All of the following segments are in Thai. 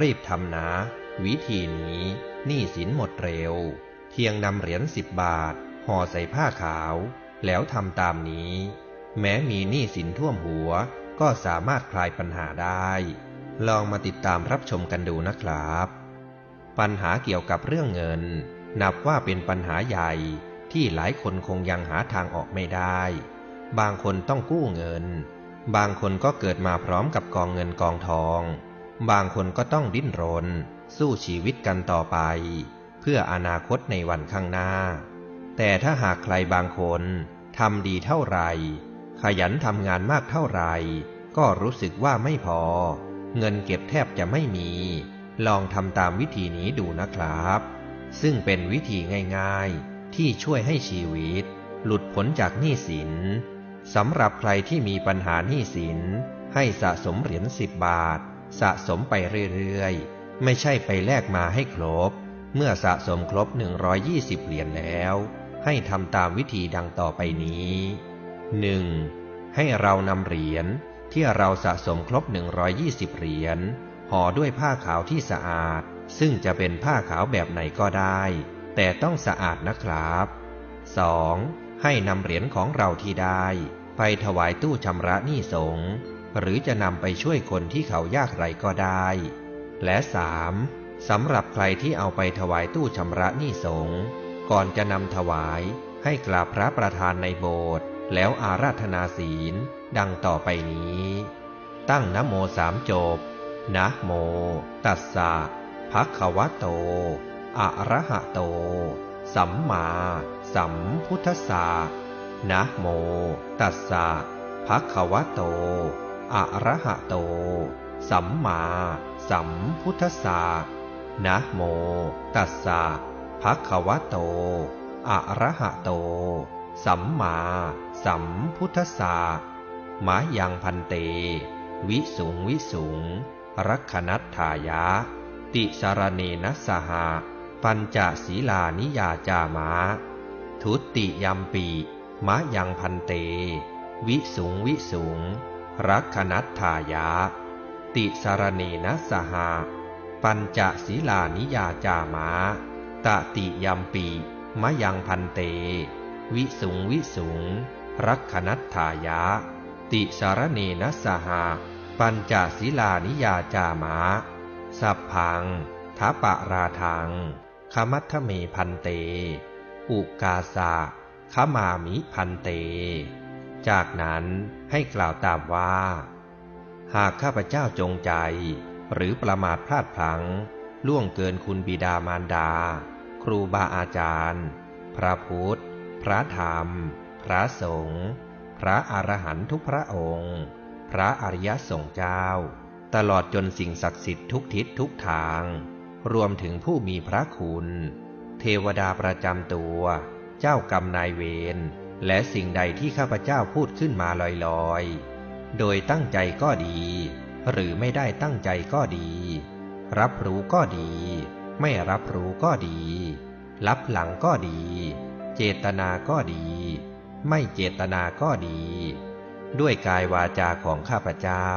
รีบทำนะวิธีนี้หนี้สินหมดเร็วเพียงนำเหรียญสิบบาท ห่อใส่ผ้าขาว แล้วทำตามนี้ แม้มีหนี้สินท่วมหัว ก็สามารถคลายปัญหาได้ ลองมาติดตามรับชมกันดูนะครับ ปัญหาเกี่ยวกับเรื่องเงิน นับว่าเป็นปัญหาใหญ่ที่หลายคนคงยังหาทางออกไม่ได้ บางคนต้องกู้เงิน บางคนก็เกิดมาพร้อมกับกองเงินกองทอง บางคนก็ต้องดิ้นรน สู้ชีวิตกันต่อไป เพื่ออนาคตในวันข้างหน้า แต่ถ้าหากใครบางคนทำดีเท่าไหร่ ขยันทำงานมากเท่าไหร่ ก็รู้สึกว่าไม่พอ เงินเก็บแทบจะไม่มี ลองทำตามวิธีนี้ดูนะครับ ซึ่งเป็นวิธีง่ายๆ ที่ช่วยให้ชีวิต หลุดพ้นจากหนี้สินสำหรับใครที่มีปัญหาหนี้สินให้สะสมเหรียญสิบบาท สะสมไปเรื่อยๆ ไม่ใช่ไปแลกมาให้ครบ เมื่อสะสมครบ 120 เหรียญแล้ว ให้ทำตามวิธีดังต่อไปนี้ 1. ให้เรานำเหรียญที่เราสะสมครบ 120 เหรียญห่อด้วยผ้าขาวที่สะอาด ซึ่งจะเป็นผ้าขาวแบบไหนก็ได้ แต่ต้องสะอาดนะครับ 2. ให้นำเหรียญของเราที่ได้ ไปถวายตู้ชำระหนี้สงฆ์ หรือจะนำไปช่วยคนที่เขายากไรก็ได้ และ 3. สำหรับใครที่เอาไปถวายตู้ชำระหนี้สงฆ์ก่อนจะนำถวาย ให้กราบพระประธานในโบสถ์แล้วอาราธนาศีล ดังต่อไปนี้ ตั้งนะโมสามจบ นะโม ตัสสะภะคะวะโต อะระหะโต สัมมา สัมพุทธัสสะนะโม ตัสสะภะคะวะโต อะระหะโต สัมมาสัมพุทธสสะนะโม ตัสสะภะคะวะโตอะระหะโต สัมมาสัมพุทธสสะมายังพันเต วิสุงวิสุง รักขนัตถายะ ติสารเนนัสหะปัญจศีลานิยาจามะ ทุติยมปีมะยังพันเต วิสุงวิสุง รักขนัตถายะ ติสารเนนัสหะปัญจศีลานิยาจามะตติยัมปีมะยังพันเต วิสุงวิสุง รักขนัตถายะ ติสารเนนัสหะปัญจศีลานิยาจามะ สัพพังทัปะราทังขมัทธเมพันเต อุกาสะขมามิพันเต จากนั้นให้กล่าวตามว่า หากข้าพเจ้าจงใจ หรือประมาทพลาดพลั้ง ล่วงเกินคุณบิดามารดา ครูบาอาจารย์ พระพุทธ พระธรรม พระสงฆ์พระอรหันตุกพระองค์ พระอริยสงฆ์เจ้า ตลอดจนสิ่งศักดิ์สิทธิ์ทุกทิศทุกทาง รวมถึงผู้มีพระคุณ เทวดาประจำตัว เจ้ากรรมนายเวร และสิ่งใดที่ข้าพเจ้าพูดขึ้นมาลอยๆ โดยตั้งใจก็ดี หรือไม่ได้ตั้งใจก็ดี รับรู้ก็ดี ไม่รับรู้ก็ดี รับหลังก็ดี เจตนาก็ดี ไม่เจตนาก็ดี ด้วยกายวาจาของข้าพเจ้า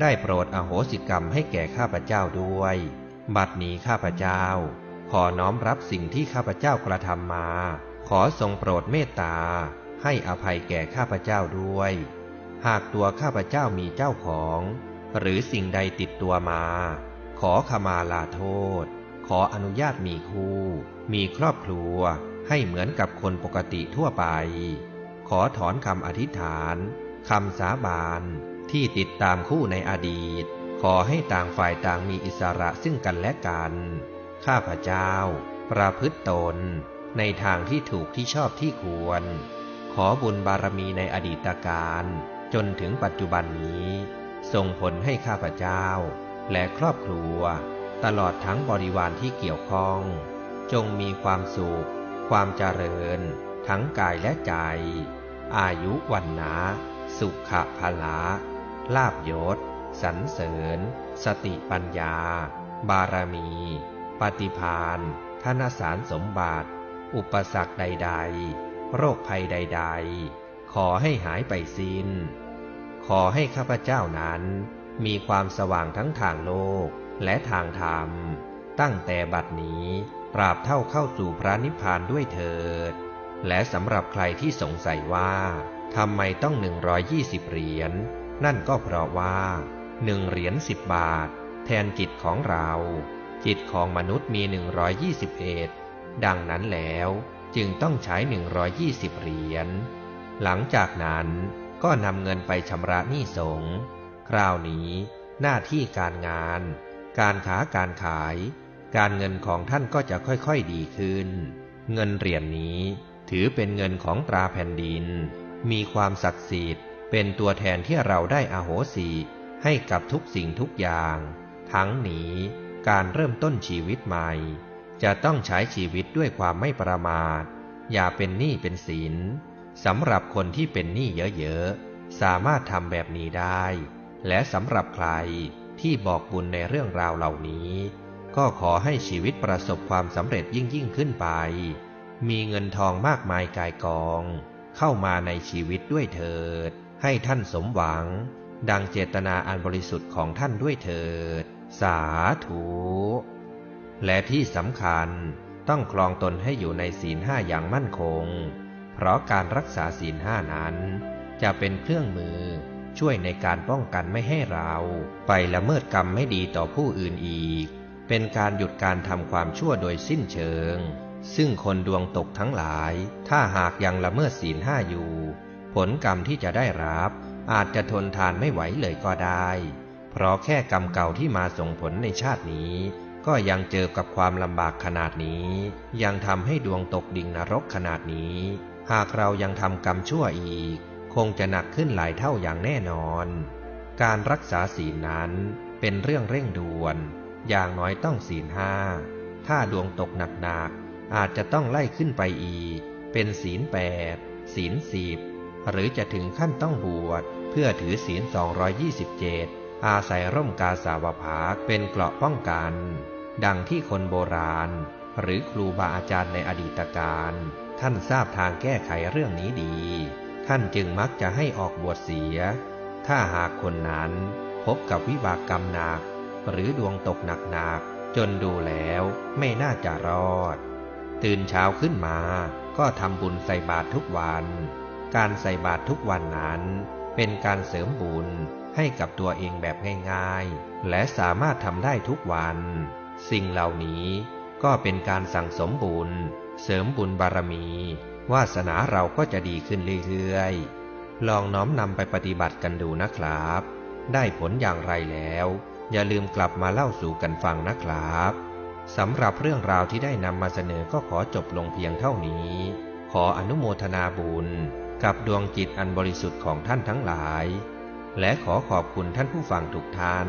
ได้โปรดอโหสิกรรมให้แก่ข้าพเจ้าด้วย บัดนี้ข้าพเจ้า ขอน้อมรับสิ่งที่ข้าพเจ้ากระทำมา ขอทรงโปรดเมตตา ให้อภัยแก่ข้าพเจ้าด้วย หากตัวข้าพเจ้ามีเจ้าของ หรือสิ่งใดติดตัวมา ขอขมาลาโทษ ขออนุญาตมีคู่ มีครอบครัวให้เหมือนกับคนปกติทั่วไป ขอถอนคำอธิษฐานคำสาบานที่ติดตามคู่ในอดีต ขอให้ต่างฝ่ายต่างมีอิสระซึ่งกันและกัน ข้าพเจ้า ประพฤติตน ในทางที่ถูกที่ชอบที่ควร ขอบุญบารมีในอดีตการจนถึงปัจจุบันนี้ส่งผลให้ข้าพเจ้า และครอบครัว ตลอดทั้งบริวารที่เกี่ยวข้อง จงมีความสุข ความเจริญ ทั้งกายและใจ อายุวันนะสุขภาละลาบยศสรรเสริญ สติปัญญา บารมี ปฏิพานธนสารสมบัติ อุปสรรคใด ๆ โรคภัยใด ๆ ขอให้หายไปสิน้น ขอให้ข้าพเจ้านั้นมีความสว่างทั้งทางโลกและทางธรรม ตั้งแต่บัดนี้ปราบเท่าเข้าสู่พระนิพพานด้วยเถิด และสำหรับใครที่สงสัยว่าทำไมต้อง 120 เหรียญ นั่นก็เพราะว่าหนึ่งเหรียญสิบบาท แทนจิตของเรา จิตของมนุษย์มี 121 ดังนั้นแล้วจึงต้องใช้ 120 เหรียญ หลังจากนั้นก็นำเงินไปชำระหนี้สงคราวนี้หน้าที่การงาน การค้าการขาย การเงินของท่านก็จะค่อยๆดีขึ้น เงินเหรียญนนี้ถือเป็นเงินของตราแผ่นดิน มีความศักดิ์สิทธิ์เป็นตัวแทนที่เราได้อโหสิให้กับทุกสิ่งทุกอย่าง ทั้งนี้การเริ่มต้นชีวิตใหม่ จะต้องใช้ชีวิตด้วยความไม่ประมาท อย่าเป็นหนี้เป็นสินสำหรับคนที่เป็นหนี้เยอะๆ สามารถทำแบบนี้ได้ และสำหรับใครที่บอกบุญในเรื่องราวเหล่านี้ ก็ขอให้ชีวิตประสบความสำเร็จยิ่งยิ่งขึ้นไป มีเงินทองมากมายกายกอง เข้ามาในชีวิตด้วยเถิด ให้ท่านสมหวัง ดังเจตนาอันบริสุทธิ์ของท่านด้วยเถิด สาธุ และที่สำคัญต้องคลองตนให้อยู่ในศีลห้าอย่างมั่นคง เพราะการรักษาศีลห้านั้น จะเป็นเครื่องมือช่วยในการป้องกันไม่ให้เราไปละเมิดกรรมไม่ดีต่อผู้อื่นอีก เป็นการหยุดการทำความชั่วโดยสิ้นเชิง ซึ่งคนดวงตกทั้งหลาย ถ้าหากยังละเมิดศีลห้าอยู่ ผลกรรมที่จะได้รับ อาจจะทนทานไม่ไหวเลยก็ได้ เพราะแค่กรรมเก่าที่มาส่งผลในชาตินี้ ก็ยังเจอกับความลำบากขนาดนี้ ยังทำให้ดวงตกดิ่งนรกขนาดนี้ หากเรายังทำกรรมชั่วอีก คงจะหนักขึ้นหลายเท่าอย่างแน่นอน การรักษาศีลนั้นเป็นเรื่องเร่งด่วน อย่างน้อยต้องศีลห้า ถ้าดวงตกหนักๆอาจจะต้องไล่ขึ้นไปอีก เป็นศีลแปดศีลสิบหรือจะถึงขั้นต้องบวชเพื่อถือศีล 227 อาศัยร่มกาสาวภาเป็นเกราะป้องกัน ดังที่คนโบราณ หรือครูบาอาจารย์ในอดีตการ ท่านทราบทางแก้ไขเรื่องนี้ดี ท่านจึงมักจะให้ออกบวชเสีย ถ้าหากคนนั้นพบกับวิบากกรรมหนัก หรือดวงตกหนักๆจนดูแล้วไม่น่าจะรอด ตื่นเช้าขึ้นมาก็ทำบุญใส่บาตรทุกวัน การใส่บาตรทุกวันนั้น เป็นการเสริมบุญให้กับตัวเองแบบง่ายๆ และสามารถทำได้ทุกวัน สิ่งเหล่านี้ก็เป็นการสั่งสมบุญ เสริมบุญบารมี วาสนาเราก็จะดีขึ้นเรื่อยๆ ลองน้อมนำไปปฏิบัติกันดูนะครับ ได้ผลอย่างไรแล้ว อย่าลืมกลับมาเล่าสู่กันฟังนะครับสำหรับเรื่องราวที่ได้นำมาเสนอก็ขอจบลงเพียงเท่านี้ ขออนุโมทนาบุญกับดวงจิตอันบริสุทธิ์ของท่านทั้งหลาย และขอขอบคุณท่านผู้ฟังทุกท่าน